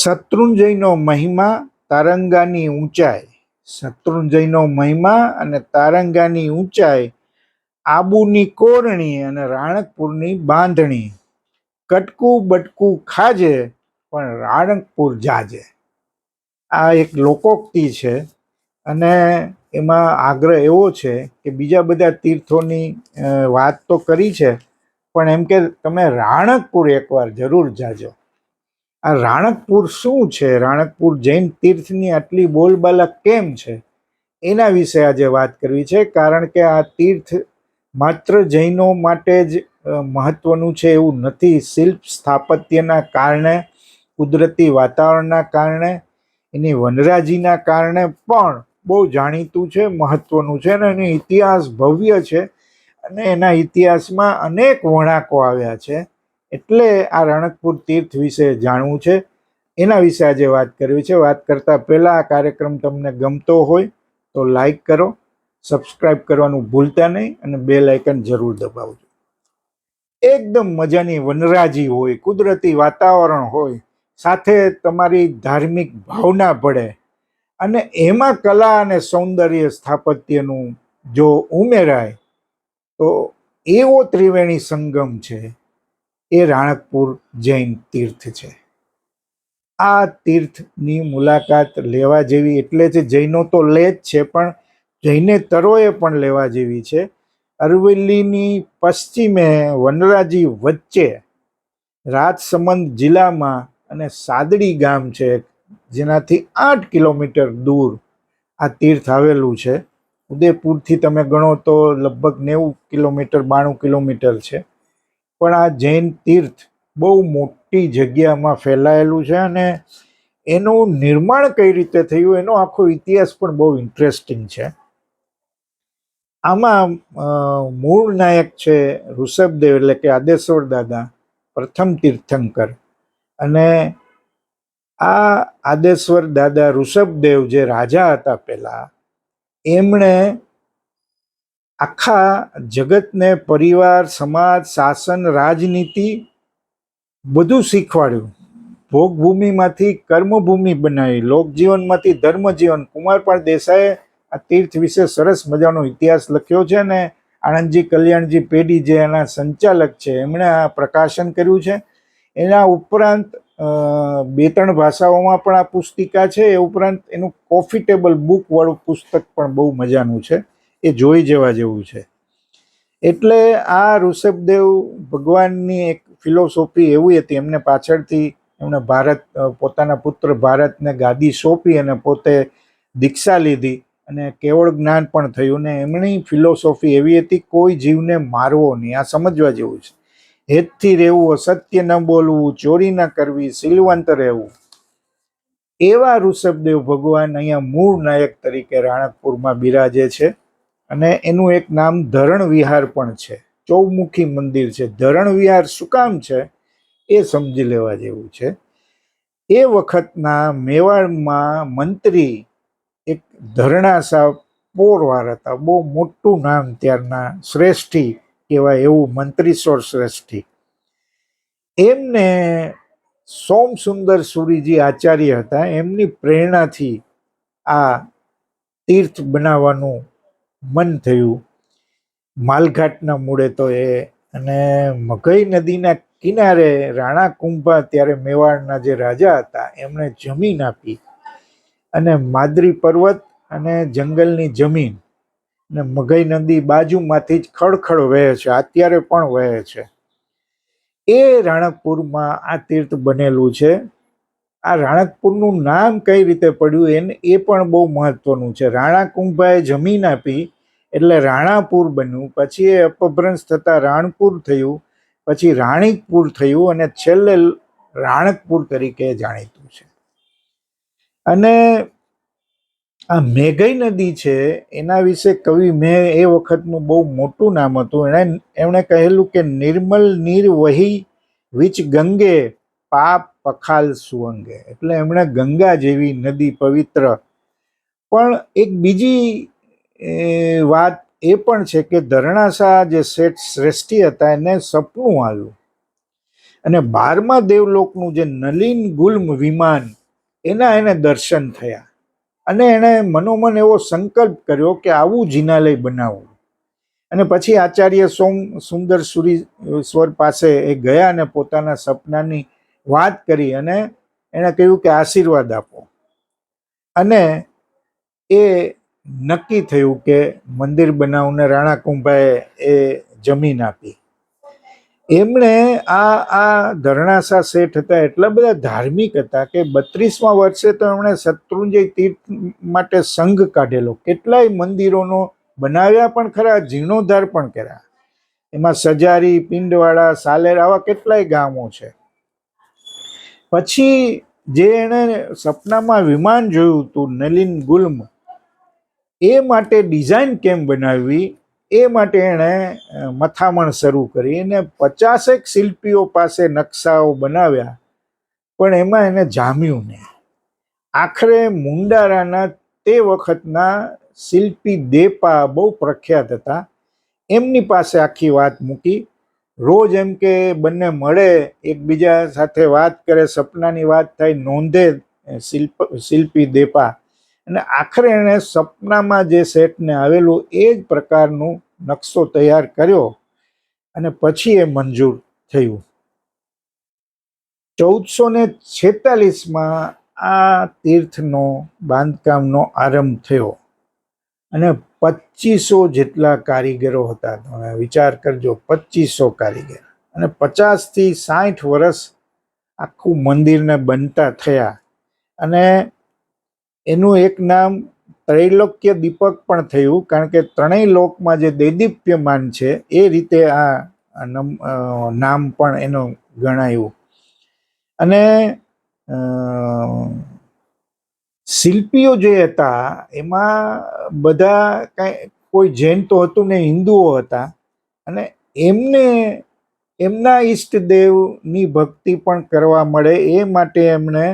શત્રુંજયનો મહિમા તારંગાની ઊંચાઈ. શત્રુંજયનો મહિમા અને તારંગાની ઊંચાઈ આબુની કોરણી અને રાણકપુરની બાંધણી. કટકું બટકું ખાજે પણ રાણકપુર જાજે. આ એક લોકોક્તિ છે અને એમાં આગ્રહ એવો છે કે બીજા બધા તીર્થોની વાત તો કરી છે, પણ એમ કે તમે રાણકપુર એકવાર જરૂર જાજો. આ રાણકપુર શું છે? રાણકપુર જૈન તીર્થની આટલી બોલબાલા કેમ છે? એના વિશે આજે વાત કરવી છે, કારણ કે આ તીર્થ માત્ર જૈનો માટે જ મહત્વનું છે એવું નથી. શિલ્પ સ્થાપત્યના કારણે, કુદરતી વાતાવરણના કારણે, એની વનરાજીના કારણે પણ બહુ જાણીતું છે, મહત્વનું છે અને એનો ઇતિહાસ ભવ્ય છે અને એના ઇતિહાસમાં અનેક વણાકો આવ્યા છે. એટલે આ રણકપુર તીર્થ વિશે જાણવું છે. એના વિશે આજે વાત કરવી છે. વાત કરતા પહેલાં આ કાર્યક્રમ તમને ગમતો હોય તો લાઈક કરો, સબસ્ક્રાઇબ કરવાનું ભૂલતા નહીં અને બે લાઇકન જરૂર દબાવજો. એકદમ મજાની વનરાજી હોય, કુદરતી વાતાવરણ હોય, સાથે તમારી ધાર્મિક ભાવના ભળે અને એમાં કલા અને સૌંદર્ય સ્થાપત્યનું જો ઉમેરાય તો એવો ત્રિવેણી સંગમ છે. એ રાણકપુર જૈન તીર્થ છે. આ તીર્થની મુલાકાત લેવા જેવી એટલે જ જૈનો તો લે જ છે, પણ જૈને તરોએ પણ લેવા જેવી છે. અરવલ્લીની પશ્ચિમે વનરાજી વચ્ચે રાજસમંદ જિલ્લામાં અને સાદડી ગામ છે જેનાથી આઠ કિલોમીટર દૂર આ તીર્થ આવેલું છે. ઉદયપુરથી તમે ગણો તો લગભગ નેવું કિલોમીટર, બાણું કિલોમીટર છે. પણ આ જૈન તીર્થ બહુ મોટી જગ્યામાં ફેલાયેલું છે અને એનું નિર્માણ કઈ રીતે થયું એનો આખો ઇતિહાસ પણ બહુ ઇન્ટરેસ્ટિંગ છે. આમાં મૂળ નાયક છે ઋષભદેવ એટલે કે આદેશ્વર દાદા, પ્રથમ તીર્થંકર. અને આ આદેશ્વર દાદા ઋષભદેવ જે રાજા હતા પહેલા, એમણે આખા જગતને પરિવાર, સમાજ, શાસન, રાજનીતિ બધું શીખવાડ્યું. ભોગભૂમિમાંથી કર્મભૂમિ બનાવી, લોકજીવનમાંથી ધર્મજીવન. કુમારપાળ દેસાઈએ આ તીર્થ વિશે સરસ મજાનો ઇતિહાસ લખ્યો છે ને આણંદજી કલ્યાણજી પેઢી જે એના સંચાલક છે, એમણે આ પ્રકાશન કર્યું છે. એના ઉપરાંત બે ત્રણ ભાષાઓમાં પણ આ પુસ્તિકા છે. એ ઉપરાંત એનું કોફી ટેબલ બુક પુસ્તક પણ બહુ મજાનું છે. એ જોઈ જવા જેવું છે. એટલે આ ઋષભદેવ ભગવાનની એક ફિલોસોફી એવી હતી, એમને પાછળથી એમણે ભારત પોતાના પુત્ર ભારતને ગાદી સોંપી અને પોતે દીક્ષા લીધી અને કેવળ જ્ઞાન પણ થયું ને એમની ફિલોસોફી એવી હતી, કોઈ જીવને મારવો નહીં. આ સમજવા જેવું છે. હેતથી રહેવું અસત્ય ન બોલવું, ચોરી ન કરવી સિલવંત રહેવું. એવા ઋષભદેવ ભગવાન અહીંયા મૂળ નાયક તરીકે રાણકપુરમાં બિરાજે છે. અને એનું એક નામ ધરણ વિહાર પણ છે. ચૌમુખી મંદિર છે. ધરણ વિહાર શું કામ છે? એ સમજી લેવા જેવું છે. એ વખતના મેવાડમાં મંત્રી એક ધરણાસા પોરવાર હતા. બહુ મોટું નામ ત્યારના શ્રેષ્ઠી કહેવાય એવું મંત્રીશ્વર શ્રેષ્ઠી. એમને સોમસુંદર સુરીજી આચાર્ય હતા. એમની પ્રેરણાથી આ તીર્થ બનાવવાનું મન થયું. માલઘાટના મૂળે તો એ અને મકઈ નદીના કિનારે રાણા કુંભા ત્યારે મેવાડના જે રાજા હતા, એમણે જમીન આપી અને માદરી પર્વત અને જંગલની જમીન ને મગઈ નદી બાજુમાંથી જ ખડખડ વહે છે, અત્યારે પણ વહે છે. એ રાણકપુરમાં આ તીર્થ બનેલું છે. આ રાણકપુરનું નામ કઈ રીતે પડ્યું એને એ પણ બહુ મહત્વનું છે. રાણા કુંભાએ જમીન આપી એટલે રાણાપુર બન્યું, પછી એ અપભ્રંશ થતાં રાણપુર થયું, પછી રાણીકપુર થયું અને છેલ્લે રાણકપુર તરીકે જાણીતું છે. અને આ મેઘઈ નદી છે, એના વિશે કવિ મેં એ વખતનું બહુ મોટું નામ હતું. એણે એમણે કહેલું કે નિર્મલ નીર વહી, વિચ ગંગે, પાપ પખાલ સુઅંગે એટલે એમણે ગંગા જેવી નદી પવિત્ર. પણ એક બીજી વાત એ પણ છે કે ધરણાસા જે શેઠ શ્રેષ્ઠી હતા એને સપનું આવ્યું. અને બારમા દેવલોકનું જે નલિન ગુલ્મ વિમાન, એના એને દર્શન થયા. અને એણે મનોમન એવો સંકલ્પ કર્યો કે આવું જિનાલય બનાવવું અને પછી આચાર્ય સોમ સુંદર સુરી સ્વર પાસે એ ગયા અને પોતાના સપનાની વાત કરી અને એણે કહ્યું કે આશીર્વાદ આપો. અને એ નક્કી થયું કે મંદિર બનાવને રાણા કુંભાએ એ જમીન આપી. એમણે આ આ ધરણાસા શેઠ હતા, એટલા બધા ધાર્મિક હતા કે બત્રીસમાં વર્ષે તો એમણે શત્રુંજય તીર્થ માટે સંઘ કાઢેલો. કેટલાય મંદિરોનો બનાવ્યા પણ ખરા, જીર્ણોદ્ધાર પણ કર્યા. એમાં સજારી પિંડવાડા સાલેર આવા કેટલાય ગામો છે. પછી જે એણે સપનામાં વિમાન જોયું હતું, નલિન ગુલ્મ, એ માટે ડિઝાઇન કેમ બનાવવી? એ માટે એણે મથામણ શરૂ કરી. અને પચાસેક શિલ્પીઓ પાસે નકશાઓ બનાવ્યા, પણ એમાં એને જામ્યું નહીં. આખરે મુંડારાના તે વખતના શિલ્પી દેપા બહુ પ્રખ્યાત હતા. એમની પાસે આખી વાત મૂકી રોજ એમ કે બંને મળે, એકબીજા સાથે વાત કરે, સપનાની વાત થાય, નોંધે શિલ્પ, શિલ્પી દેપા. અને આખરે એણે સપનામાં જે સેટને આવેલું એ જ પ્રકારનું નકશો તૈયાર કર્યો અને પછી એ મંજૂર થયું. ચૌદસો ને છેતાલીસમાં આ તીર્થનો બાંધકામનો આરંભ થયો અને પચીસો જેટલા કારીગરો હતા. તમે વિચાર કરજો પચીસો કારીગર. અને પચાસથી સાઠ વર્ષ આખું મંદિરને બનતા થયા. અને એનું એક નામ ત્રૈલોક્ય દીપક પણ થયું, કારણ કે ત્રણેય લોકમાં જે દૈદીપ્યમાન છે, એ રીતે આ નમ- પણ એનું ગણાયું. અને શિલ્પીઓ જે હતા, એમાં બધા કાંઈ કોઈ જૈન તો હતું ને હિન્દુઓ હતા. અને એમને, એમના ઈષ્ટદેવની ભક્તિ પણ કરવા મળે, એ માટે એમણે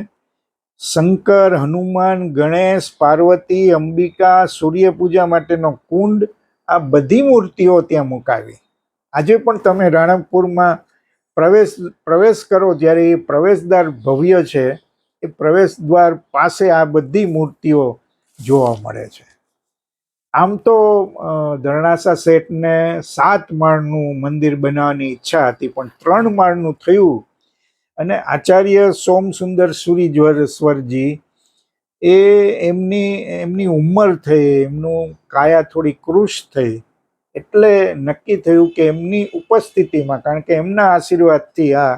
શંકર, હનુમાન, ગણેશ, પાર્વતી, અંબિકા, સૂર્યપૂજા માટેનો કુંડ, આ બધી મૂર્તિઓ ત્યાં મુકાવી. આજે પણ તમે રાણકપુરમાં પ્રવેશ પ્રવેશ કરો, જ્યારે એ પ્રવેશદ્વાર ભવ્ય છે પ્રવેશ દ્વાર પાસે આ બધી મૂર્તિઓ જોવા મળે છે. આમ તો ધરણાસા શેઠને સાત માળનું મંદિર બનાવવાની ઈચ્છા હતી, પણ ત્રણ માળનું થયું અને આચાર્ય સોમસુંદર સુરીશ્વરજી એ એમની એમની ઉંમર થઈ, એમનું કાયા થોડી કૃશ થઈ, એટલે નક્કી થયું કે એમની ઉપસ્થિતિમાં, કારણ કે એમના આશીર્વાદથી આ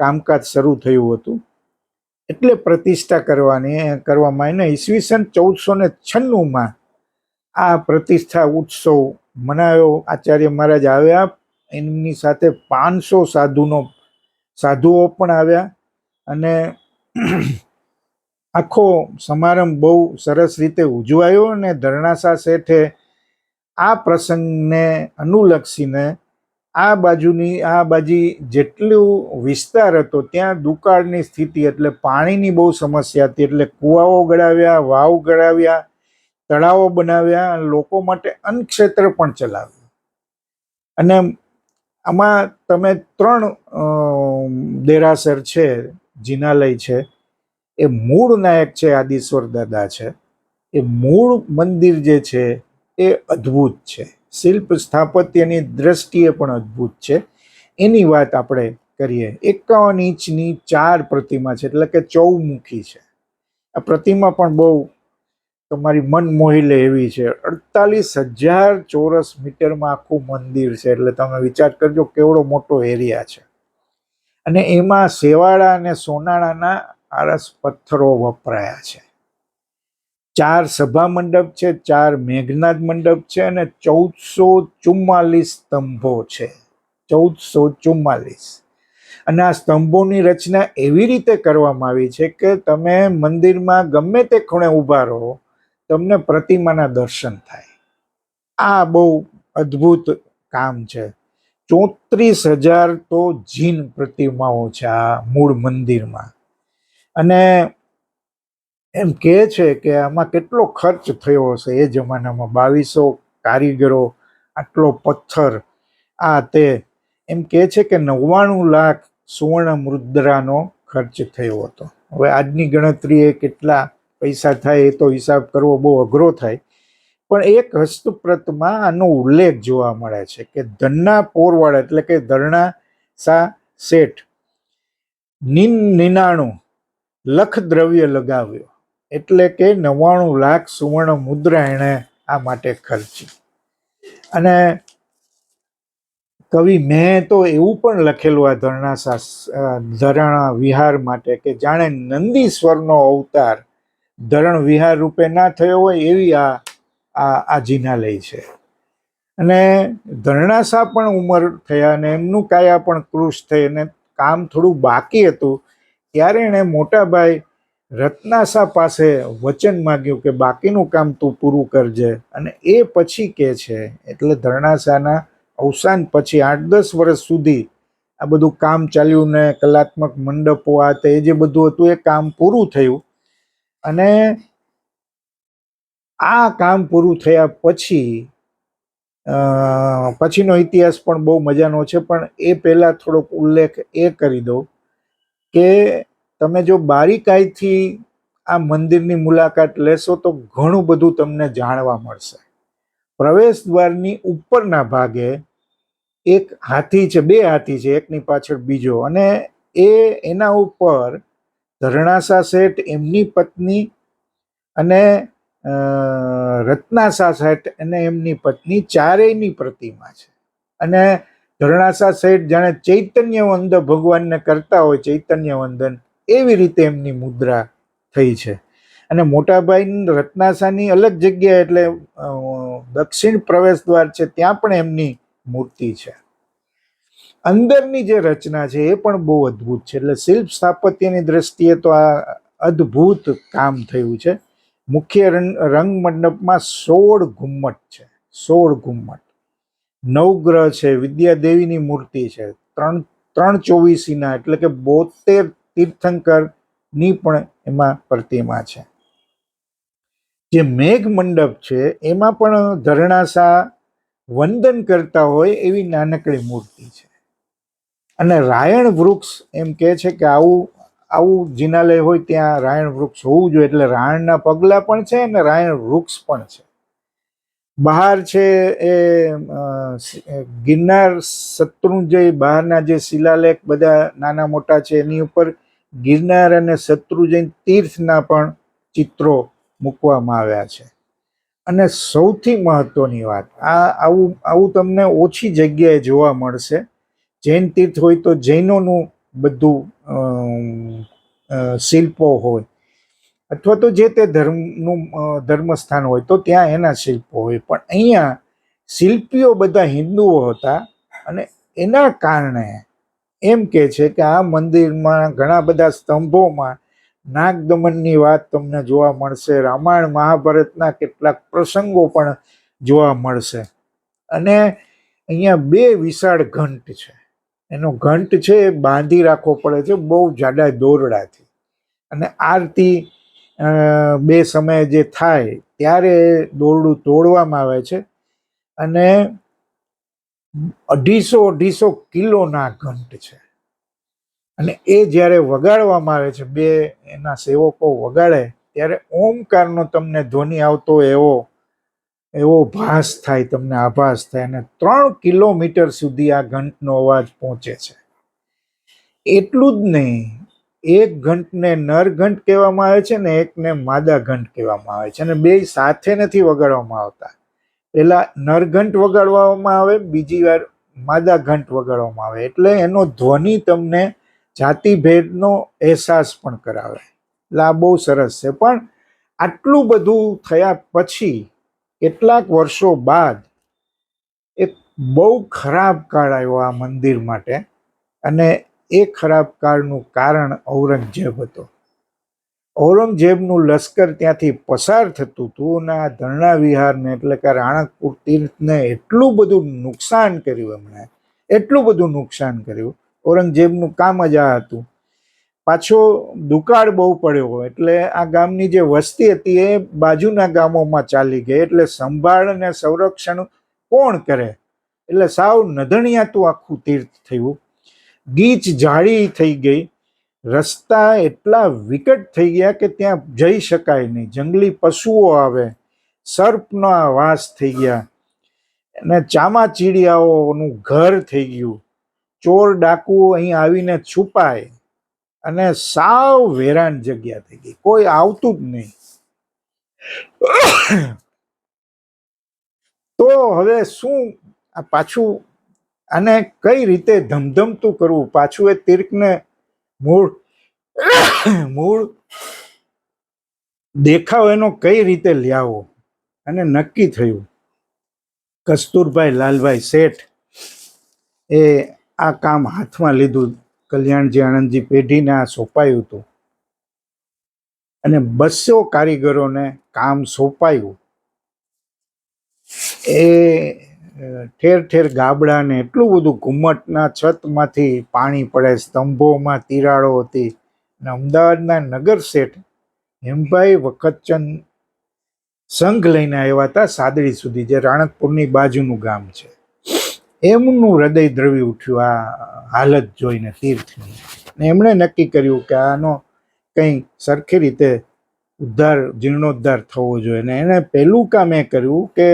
કામકાજ શરૂ થયું હતું. એટલે પ્રતિષ્ઠા કરવાની કરવામાં એને ઈસવીસન ચૌદસો ને છન્નુંમાં આ પ્રતિષ્ઠા ઉત્સવ મનાવ્યો આચાર્ય મહારાજ આવ્યા, એમની સાથે પાંચસો સાધુનો, સાધુઓ પણ આવ્યા અને આખો સમારંભ બહુ સરસ રીતે ઉજવાયો અને ધરણાસા શેઠે આ પ્રસંગને અનુલક્ષીને આ બાજુની, આ બાજી જેટલું વિસ્તાર હતો, ત્યાં દુકાળની સ્થિતિ એટલે પાણીની બહુ સમસ્યા હતી. એટલે કૂવાઓ ગળાવ્યા, વાવ ગળાવ્યા, તળાવો બનાવ્યા, લોકો માટે અન્નક્ષેત્ર પણ ચલાવ્યું. અને આમાં તમે ત્રણ દેરાસર છે, જિનાલય છે, એ મૂળ નાયક છે, આદિશ્વર દાદા છે. એ મૂળ મંદિર જે છે, એ અદ્ભુત છે. શિલ્પ સ્થાપત્યની દ્રષ્ટિએ પણ અદ્ભુત છે. એની વાત આપણે કરીએ. એકાવન ઇંચની ચાર પ્રતિમા છે, એટલે કે ચૌમુખી છે. આ પ્રતિમા પણ બહુ તમારી મન મોહી લે એવી છે. અડતાલીસ હજાર ચોરસ મીટરમાં આખું મંદિર છે, એટલે તમે વિચાર કરજો કેવડો મોટો એરિયા છે. અને એમાં શેવાળા અને સોનાળાના આરસ પથ્થરો વપરાયા છે. ચાર સભા મંડપ છે, ચાર મેઘનાદ મંડપ છે અને ચૌદસો ચુમ્માલીસ સ્તંભો છે. ચૌદસો ચુમ્માલીસ. અને આ સ્તંભોની રચના એવી રીતે કરવામાં આવી છે કે તમે મંદિરમાં ગમે તે ખૂણે ઊભા રહો, તમને પ્રતિમાના દર્શન થાય. આ બહુ અદ્ભુત કામ છે. ચોત્રીસ હજાર તો જીન પ્રતિમાઓ છે આ મૂળ મંદિરમાં. અને એમ કહે છે કે આમાં કેટલો ખર્ચ થયો હશે એ જમાનામાં? બાવીસો કારીગરો, આટલો પથ્થર, આ તે. એમ કહે છે કે નવ્વાણું લાખ સુવર્ણ મુદ્રાનો ખર્ચ થયો હતો. હવે આજની ગણતરીએ કેટલા પૈસા થાય એ તો હિસાબ કરવો બહુ અઘરો થાય. પણ એક હસ્તપ્રતમાં આનો ઉલ્લેખ જોવા મળે છે કે ધનના પોરવાડ એટલે કે ધરણા સા શેઠ, નિન નિનાણું લખ દ્રવ્ય લગાવ્યો. એટલે કે નવ્વાણું લાખ સુવર્ણ મુદ્રા એણે આ માટે ખર્ચી. અને કવિ મેં તો એવું પણ લખેલું આ ધરણા ધરણા વિહાર માટે કે જાણે નંદીશ્વરનો અવતાર ધરણ વિહાર રૂપે ના થયો હોય એવી આ આ આજીના લય છે. અને ધરણાસા પણ ઉંમર થયા અને એમનું કાયા પણ કૃશ થઈ અને કામ થોડું બાકી હતું, ત્યારે એણે મોટાભાઈ રત્નાસા પાસે વચન માગ્યું કે બાકીનું કામ તું પૂરું કરજે. અને એ પછી કે છે, એટલે ધરણાશાના અવસાન પછી આઠ દસ વર્ષ સુધી આ બધું કામ ચાલ્યું ને કલાત્મક મંડપો આ તે જે બધું હતું એ કામ પૂરું થયું. અને આ કામ પૂરું થયા પછી પછીનો ઇતિહાસ પણ બહુ મજાનો છે, પણ એ પહેલાં થોડોક ઉલ્લેખ એ કરી દઉં કે તમે જો બારીકાઈથી આ મંદિરની મુલાકાત લેશો તો ઘણું બધું તમને જાણવા મળશે. પ્રવેશ દ્વારની ઉપરના ભાગે એક હાથી છે, બે હાથી છે, એકની પાછળ બીજો. અને એ એના ઉપર ધરણાસા શેઠ, એમની પત્ની અને રત્નાસા શેઠ અને એમની પત્ની ચારેયની પ્રતિમા છે. અને ધરણાસા શેઠ જાણે ચૈતન્ય વંદન ભગવાનને કરતા હોય ચૈતન્ય વંદન એવી રીતે એમની મુદ્રા થઈ છે. અને મોટાભાઈ રત્નાસાની અલગ જગ્યા એટલે દક્ષિણ પ્રવેશ દ્વાર છે, ત્યાં પણ એમની મૂર્તિ છે. અંદરની જે રચના છે, એ પણ બહુ અદ્ભુત છે. એટલે શિલ્પ સ્થાપત્યની દ્રષ્ટિએ તો આ અદ્ભુત કામ થયું છે. મુખ્ય રંગ મંડપમાં સોળ ઘુમ્મટ છે. સોળ ઘુમ્મટ. નવગ્રહ છે, વિદ્યાદેવીની મૂર્તિ છે. ત્રણ ત્રણ ચોવીસીના, એટલે કે બોતેર તીર્થંકરની પણ એમાં પ્રતિમા છે. જે મેઘ મંડપ છે, એમાં પણ ધરણાસા વંદન કરતા હોય એવી નાનકડી મૂર્તિ છે. અને રાયણ વૃક્ષ એમ કહે છે કે આવું આવું જિનાલય હોય ત્યાં રાયણ વૃક્ષ હોવું જોઈએ, એટલે રાયણના પગલા પણ છે અને રાયણ વૃક્ષ પણ છે. બહાર છે એ ગિરનાર શત્રુંજય બહારના જે શિલાલેખ બધા નાના મોટા છે, એની ઉપર ગિરનાર અને શત્રુજૈન તીર્થના પણ ચિત્રો મૂકવામાં આવ્યા છે. અને સૌથી મહત્વની વાત, આ આવું આવું તમને ઓછી જગ્યાએ જોવા મળશે. જૈન તીર્થ હોય તો જૈનોનું બધું શિલ્પો હોય. અથવા તો જે તે ધર્મનું ધર્મસ્થાન હોય તો ત્યાં એના શિલ્પો હોય. પણ અહીંયા શિલ્પીઓ બધા હિન્દુઓ હતા અને એના કારણે એમ કે છે કે આ મંદિરમાં ઘણા બધા સ્તંભોમાં નાગદમનની વાત તમને જોવા મળશે. રામાયણ મહાભારતના કેટલાક પ્રસંગો પણ જોવા મળશે. અને અહીંયા બે વિશાળ ઘંટ છે. એનો ઘંટ છે એ બાંધી રાખવો પડે છે બહુ જાડા દોરડાથી. અને આરતી બે સમયે જે થાય ત્યારે દોરડું તોડવામાં આવે છે. અને અઢીસો અઢીસો કિલોના ઘંટ છે. અને એ જ્યારે વગાડવામાં આવે છે, બે એના સેવકો વગાડે, ત્યારે ઓમકારનો તમને ધ્વનિ આવતો એવો એવો ભાસ થાય, તમને આભાસ થાય અને ત્રણ કિલોમીટર સુધી આ ઘંટનો અવાજ પહોંચે છે. એટલું જ નહીં, એક ઘંટને નર ઘંટ કહેવામાં આવે છે ને એકને માદા ઘંટ કહેવામાં આવે છે અને બે સાથે નથી વગાડવામાં આવતા. પેલા નરઘંટ વગાડવામાં આવે, બીજી વાર માદા ઘંટ વગાડવામાં આવે. એટલે એનો ધ્વનિ તમને જાતિભેદનો અહેસાસ પણ કરાવે. એટલે આ બહુ સરસ છે. પણ આટલું બધું થયા પછી કેટલાક વર્ષો બાદ એક બહુ ખરાબ કાળ આવ્યો આ મંદિર માટે. અને એ ખરાબ કાળનું કારણ ઔરંગઝેબ હતો. ઔરંગઝેબનું લશ્કર ત્યાંથી પસાર થતું હતું અને આ ધરણા વિહારને એટલે કે રાણકપુર તીર્થને એટલું બધું નુકસાન કર્યું એમણે. એટલું બધું નુકસાન કર્યું. ઔરંગઝેબનું કામ જ આ હતું. પાછો દુકાળ બહુ પડ્યો એટલે આ ગામની જે વસ્તી હતી એ બાજુના ગામોમાં ચાલી ગઈ એટલે સંભાળ અને સંરક્ષણ કોણ કરે? એટલે સાવ નધણિયાતું આખું તીર્થ થયું. ગીચ જાળી થઈ ગઈ. રસ્તા એટલા વિકટ થઈ ગયા કે ત્યાં જઈ શકાય નહીં. જંગલી પશુઓ આવે, સર્પનો વાસ થઈ ગયા. અને ચામાચીડિયાઓનું ઘર થઈ ગયું. ચોર ડાકુ અહીં આવીને છુપાય અને સાવ વેરાન જગ્યા થઈ ગઈ. કોઈ આવતું જ નહીં. તો હવે શું આ પાછું આને કઈ રીતે ધમધમતું કરવું? પાછું એ તીર્કને મૂળ મૂળ દેખાવ એનો કઈ રીતે લ્યાવો? અને નક્કી થયું. કસ્તુરભાઈ લાલભાઈ શેઠ એ આ કામ હાથમાં લીધું. કલ્યાણજી આણંદજી પેઢીને આ સોંપાયું હતું. અને બસો કારીગરોને કામ સોંપાયું. એ ઠેર ઠેર ગાબડા ને એટલું બધું ઘુમ્મટના છતમાંથી પાણી પડે, સ્તંભોમાં તિરાડો હતી. અને અમદાવાદના નગર શેઠ હેમભાઈ વખતચંદ સંઘ લઈને આવ્યા હતા સાદડી સુધી, જે રાણકપુરની બાજુનું ગામ છે. એમનું હૃદય દ્રવી ઉઠ્યું આ હાલત જોઈને તીર્થની. ને એમણે નક્કી કર્યું કે આનો કંઈ સરખી રીતે ઉદ્ધાર, જીર્ણોદ્ધાર થવો જોઈએ. ને એણે પહેલું કામ એ કર્યું કે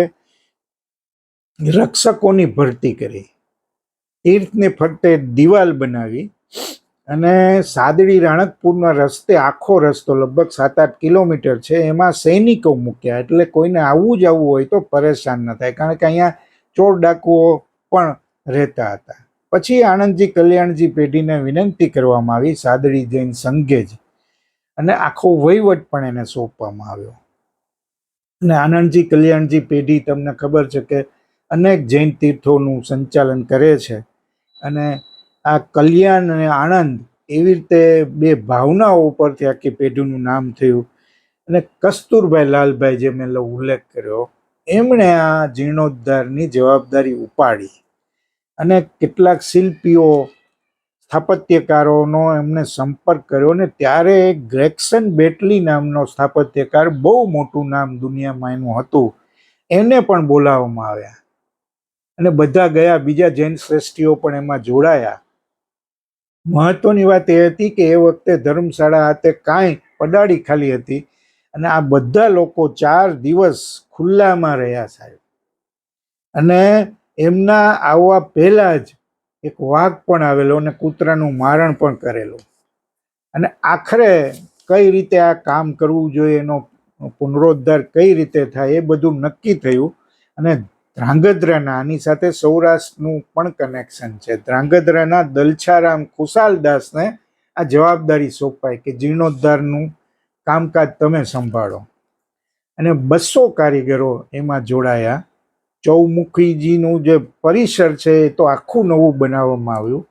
રક્ષકોની ભરતી કરી. તીર્થને ફરતે દિવાલ બનાવી અને સાદડી રાણકપુરના રસ્તે આખો રસ્તો લગભગ સાત આઠ કિલોમીટર છે. એમાં સૈનિકો મૂક્યા. એટલે કોઈને આવવું જ આવવું હોય તો પરેશાન ન થાય. કારણ કે અહીંયા ચોર ડાકુઓ પણ રહેતા હતા. પછી આણંદજી કલ્યાણજી પેઢીને વિનંતી કરવામાં આવી, સાદડી જૈન સંઘે જ. અને આખો વહીવટ પણ એને સોંપવામાં આવ્યો. અને આનંદજી કલ્યાણજી પેઢી, તમને ખબર છે કે અનેક જૈન તીર્થોનું સંચાલન કરે છે. અને આ કલ્યાણ અને આણંદ એવી રીતે બે ભાવનાઓ ઉપરથી આખી પેઢીનું નામ થયું. અને કસ્તુરભાઈ લાલભાઈ જે મેં ઉલ્લેખ કર્યો, એમણે આ જીર્ણોદ્ધારની જવાબદારી ઉપાડી. અને કેટલાક શિલ્પીઓ, સ્થાપત્યકારોનો એમને સંપર્ક કર્યો અને ત્યારે ગ્રેક્સન બેટલી નામનો સ્થાપત્યકાર બહુ મોટું નામ દુનિયામાં એનું હતું. એને પણ બોલાવવામાં આવ્યા. અને બધા ગયા, બીજા જૈન શ્રેષ્ઠીઓ પણ એમાં જોડાયા. મહત્વની વાત એ હતી કે એ વખતે ધર્મશાળા હાથે કાંઈ પડાડી ખાલી હતી અને આ બધા લોકો ચાર દિવસ ખુલ્લામાં રહ્યા સાહેબ. અને એમના આવવા પહેલાં જ એક વાઘ પણ આવેલો અને કૂતરાનું મારણ પણ કરેલું. અને આખરે કઈ રીતે આ કામ કરવું જોઈએ એનો પુનરોદ્ધાર કઈ રીતે થાય એ બધું નક્કી થયું અને ધ્રાંગધ્રાના, આની સાથે સૌરાષ્ટ્રનું પણ કનેક્શન છે. ધ્રાંગધ્રાના દલછારામ ખુશાલદાસને આ જવાબદારી સોંપાય કે જીર્ણોદ્ધારનું કામકાજ તમે સંભાળો. અને બસો કારીગરો એમાં જોડાયા. ચૌમુખીજીનું જે પરિસર છે એ તો આખું નવું બનાવવામાં આવ્યું.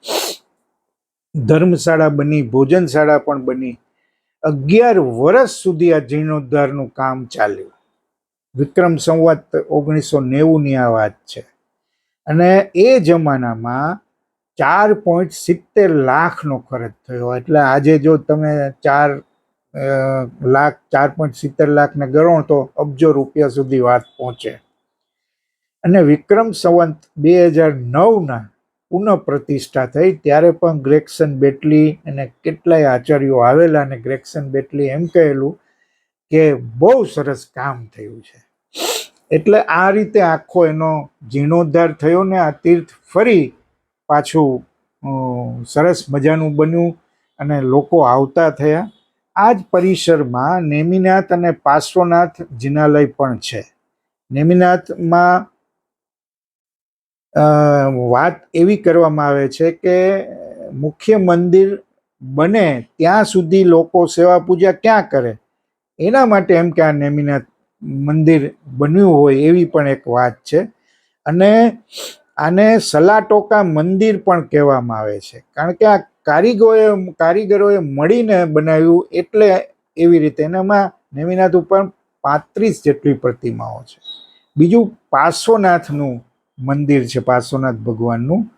ધર્મશાળા બની, ભોજનશાળા પણ બની. અગિયાર વર્ષ સુધી આ જીર્ણોદ્ધારનું કામ ચાલ્યું. વિક્રમ સંવત ઓગણીસો નેવુંની આ વાત છે. અને એ જમાનામાં ચાર પોઈન્ટ સિત્તેર લાખનો ખર્ચ થયો. એટલે આજે જો તમે ચાર લાખ, ચાર પોઈન્ટ સિત્તેર લાખને ગણો તો અબજો રૂપિયા સુધી વાત પહોંચે. અને વિક્રમ સંવંત બે હજાર નવના પુનઃ પ્રતિષ્ઠા થઈ. ત્યારે પણ ગ્રેક્સન બેટલી અને કેટલાય આચાર્યો આવેલા અને ગ્રેક્સન બેટલી એમ કહેલું કે બહુ સરસ કામ થયું છે. એટલે આ રીતે આખો એનો જીર્ણોદ્ધાર થયો ને આ તીર્થ ફરી પાછું સરસ મજાનું બન્યું અને લોકો આવતા થયા. આ જ પરિસરમાં નેમિનાથ અને પાર્શ્વનાથ જિનાલય પણ છે. નેમિનાથમાં વાત એવી કરવામાં આવે છે કે મુખ્ય મંદિર બને ત્યાં સુધી લોકો સેવા પૂજા ક્યાં કરે? એના માટે એમ કે આ નેમિનાથ મંદિર બન્યું હોય એવી પણ એક વાત છે. અને આને સલાટોકા મંદિર પણ કહેવામાં આવે છે. કારણ કે આ કારીગરોએ કારીગરોએ મળીને બનાવ્યું એટલે એવી રીતે. એનામાં નેમિનાથ ઉપર પાંત્રીસ જેટલી પ્રતિમાઓ છે. બીજું પાર્શ્વનાથનું મંદિર છે, પાર્શ્વનાથ ભગવાનનું.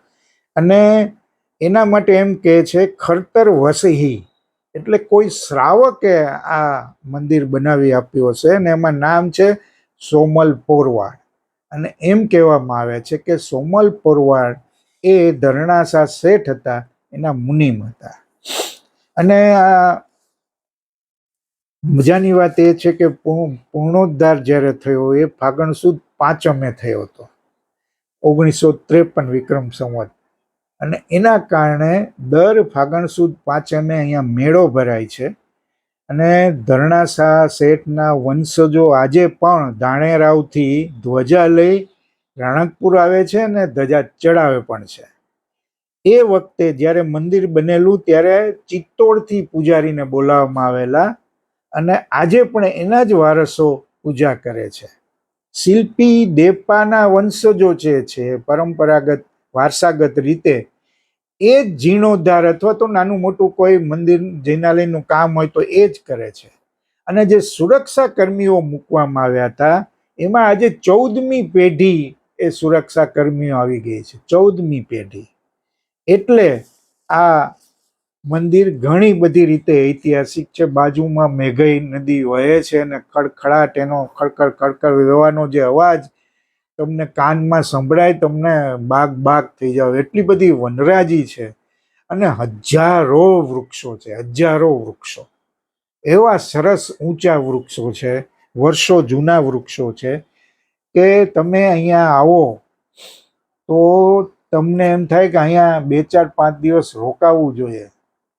અને એના માટે એમ કહે છે, ખરતર વસહી. એટલે કોઈ શ્રાવકે આ મંદિર બનાવી આપ્યું હશે અને એમાં નામ છે સોમલ પોરવાડ. અને એમ કહેવામાં આવે છે કે સોમલ પોરવાડ એ ધરણાસા શેઠ હતા, એના મુનિમ હતા. અને આ મજાની વાત એ છે કે પૂર્ણોદ્ધાર જ્યારે થયો એ ફાગણ સુદ પાંચમે થયો હતો. ઓગણીસો ત્રેપન વિક્રમ સંવત અને એના કારણે દર ફાગણ સુદ પાંચમે અહીંયા મેળો ભરાય છે. અને ધરણાશાહ શેઠના વંશજો આજે પણ દાણેરાવથી ધ્વજા લઈ રાણકપુર આવે છે અને ધજા ચડાવે પણ છે. એ વખતે જ્યારે મંદિર બનેલું ત્યારે ચિત્તોડથી પૂજારીને બોલાવવામાં આવેલા અને આજે પણ એના જ વારસો પૂજા કરે છે. શિલ્પી દેપાના વંશજો જે છે, પરંપરાગત વારસાગત રીતે એ જ જીર્ણોદ્ધાર અથવા તો નાનું મોટું કોઈ મંદિર, જૈનાલયનું કામ હોય તો એ જ કરે છે. અને જે સુરક્ષા કર્મીઓ મૂકવામાં આવ્યા હતા, એમાં આજે ચૌદમી પેઢી એ સુરક્ષા કર્મીઓ આવી ગઈ છે. ચૌદમી પેઢી. એટલે આ મંદિર ઘણી બધી રીતે ઐતિહાસિક છે. બાજુમાં મેઘઈ નદી વહે છે અને ખડખડાટ એનો ખડખડ ખડખડ વહેવાનો જે અવાજ તમને કાનમાં સંભળાય, તમને બાગ બાગ થઈ જાવ એટલી બધી વનરાજી છે અને હજારો વૃક્ષો છે, હજારો વૃક્ષો. એવા સરસ ઊંચા વૃક્ષો છે, વર્ષો જૂના વૃક્ષો છે કે તમે અહીંયા આવો તો તમને એમ થાય કે અહીંયા બે ચાર પાંચ દિવસ રોકાવું જોઈએ.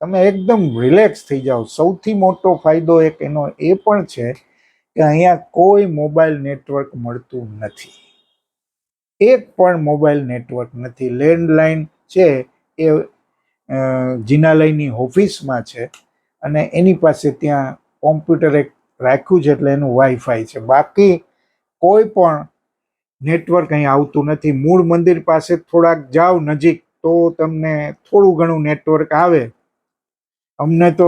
તમે એકદમ રિલેક્સ થઈ જાઓ. સૌથી મોટો ફાયદો એક એનો એ પણ છે કે અહીંયા કોઈ મોબાઈલ નેટવર્ક મળતું નથી. એક પણ મોબાઈલ નેટવર્ક નથી. લેન્ડલાઇન છે એ જીનાલયની જિનાલયની ઓફિસમાં છે અને એની પાસે ત્યાં કોમ્પ્યુટર એક રાખ્યું છે એટલે એનું વાઈફાઈ છે. બાકી કોઈ પણ નેટવર્ક અહીં આવતું નથી. મૂળ મંદિર પાસે થોડાક જાઓ નજીક તો તમને થોડું ઘણું નેટવર્ક આવે. અમને તો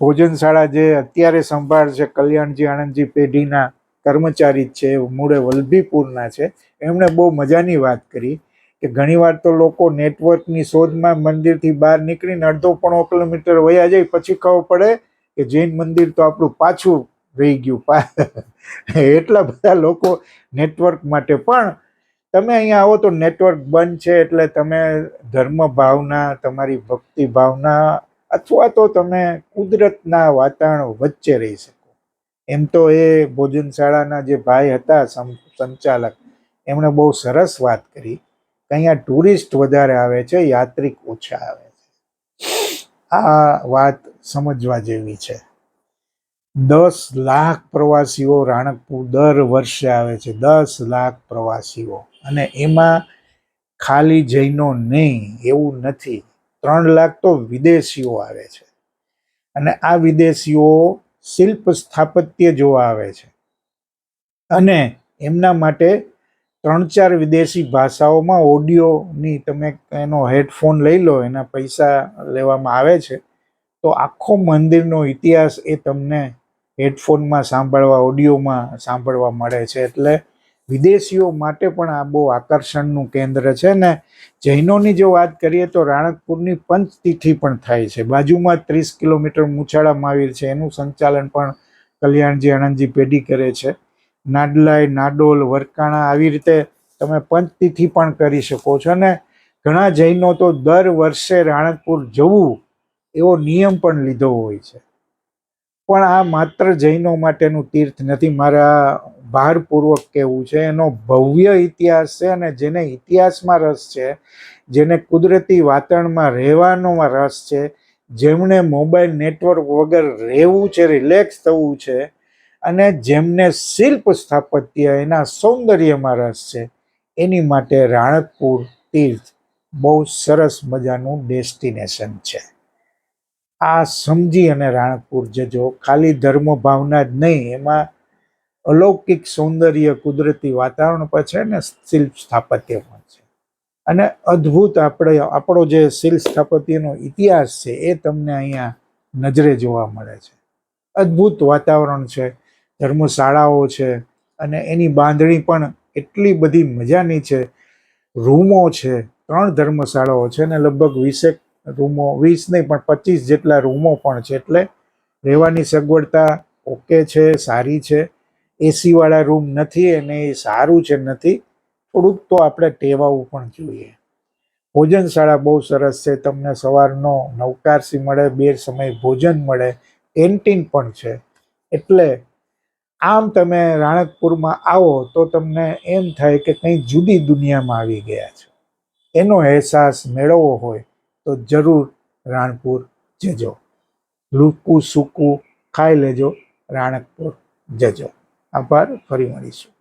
ભોજનશાળા જે અત્યારે સંભાળ છે કલ્યાણજી આણંદજી પેઢીના કર્મચારી છે, મૂળે વલભીપુરના છે. એમણે બહુ મજાની વાત કરી કે ઘણીવાર તો લોકો નેટવર્કની શોધમાં મંદિરથી બહાર નીકળીને અડધો પોણો કિલોમીટર વયા જાય, પછી ખબર પડે કે જૈન મંદિર તો આપણું પાછું રહી ગયું. એટલા બધા લોકો નેટવર્ક માટે. પણ તમે અહીંયા આવો તો નેટવર્ક બંધ છે એટલે તમે ધર્મ ભાવના, તમારી ભક્તિ ભાવના અથવા તો તમે કુદરતના વાતાવરણ વચ્ચે રહી શકો. એમ તો એ ભોજનશાળાના જે ભાઈ હતા સંચાલક, એમણે બહુ સરસ વાત કરી કે અહીંયા ટુરિસ્ટ વધારે આવે છે, યાત્રિક ઓછા આવે છે. આ વાત સમજવા જેવી છે. દસ લાખ પ્રવાસીઓ રાણકપુર દર વર્ષે આવે છે, દસ લાખ પ્રવાસીઓ. અને એમાં ખાલી જૈનો નહીં, એવું નથી. ત્રણ લાખ તો વિદેશીઓ આવે છે. અને આ વિદેશીઓ શિલ્પ સ્થાપત્ય જોવા આવે છે. અને એમના માટે ત્રણ ચાર વિદેશી ભાષાઓમાં ઓડિયોની તમે એનો હેડફોન લઈ લો, એના પૈસા લેવામાં આવે છે, તો આખો મંદિરનો ઇતિહાસ એ તમને હેડફોનમાં સાંભળવા ઓડિયોમાં સાંભળવા મળે છે. એટલે વિદેશીઓ માટે પણ આ બહુ આકર્ષણનું કેન્દ્ર છે ને જૈનોની જો વાત કરીએ તો રાણકપુરની પંચતિથિ પણ થાય છે. બાજુમાં ત્રીસ કિલોમીટર મુછાળા મહાવીર છે. એનું સંચાલન પણ કલ્યાણજી આણંદજી પેઢી કરે છે. નાડલાઈ નાડોલ, વરકાણા આવી રીતે તમે પંચતિથિ પણ કરી શકો છો ને ઘણા જૈનો તો દર વર્ષે રાણકપુર જવું એવો નિયમ પણ લીધો હોય છે. પણ આ માત્ર જૈનો માટેનું તીર્થ નથી. મારા ભારપૂર્વક કહેવું છે, એનો ભવ્ય ઇતિહાસ છે અને જેને ઇતિહાસમાં રસ છે, જેને કુદરતી વાતાવરણમાં રહેવાનો રસ છે જેમણે મોબાઈલ નેટવર્ક વગર રહેવું છે, રિલેક્સ થવું છે અને જેમને શિલ્પ સ્થાપત્ય એના સૌંદર્યમાં રસ છે, એની માટે રાણકપુર તીર્થ બહુ સરસ મજાનું ડેસ્ટિનેશન છે. આ સમજી અને રાણકપુર જજો. ખાલી ધર્મ ભાવના જ નહીં, એમાં અલૌકિક સૌંદર્ય, કુદરતી વાતાવરણ પણ છે ને શિલ્પ સ્થાપત્ય પણ છે. અને અદ્ભુત આપણે, આપણો જે શિલ્પ સ્થાપત્યનો ઇતિહાસ છે એ તમને અહીંયા નજરે જોવા મળે છે. અદ્ભુત વાતાવરણ છે, ધર્મશાળાઓ છે અને એની બાંધણી પણ એટલી બધી મજાની છે. રૂમો છે, ત્રણ ધર્મશાળાઓ છે ને લગભગ વીસેક રૂમો, વીસ નહીં, પણ પચીસ જેટલા રૂમો પણ છે. એટલે રહેવાની સગવડતા ઓકે છે, સારી છે. એસીવાળા રૂમ નથી અને એ સારું છે નથી. થોડુંક તો આપણે ટેવાવું પણ જોઈએ. ભોજનશાળા બહુ સરસ છે. તમને સવારનો નવકારસી મળે બે સમય ભોજન મળે. કેન્ટીન પણ છે. એટલે આમ તમે રાણકપુરમાં આવો તો તમને એમ થાય કે કંઈ જુદી દુનિયામાં આવી ગયા છે. એનો અહેસાસ મેળવવો હોય. તો જરૂર રાણપુર જજો. લૂકું સૂકું ખાઈ લેજો રાણકપુર જજો. આભાર ફરી મળીશું.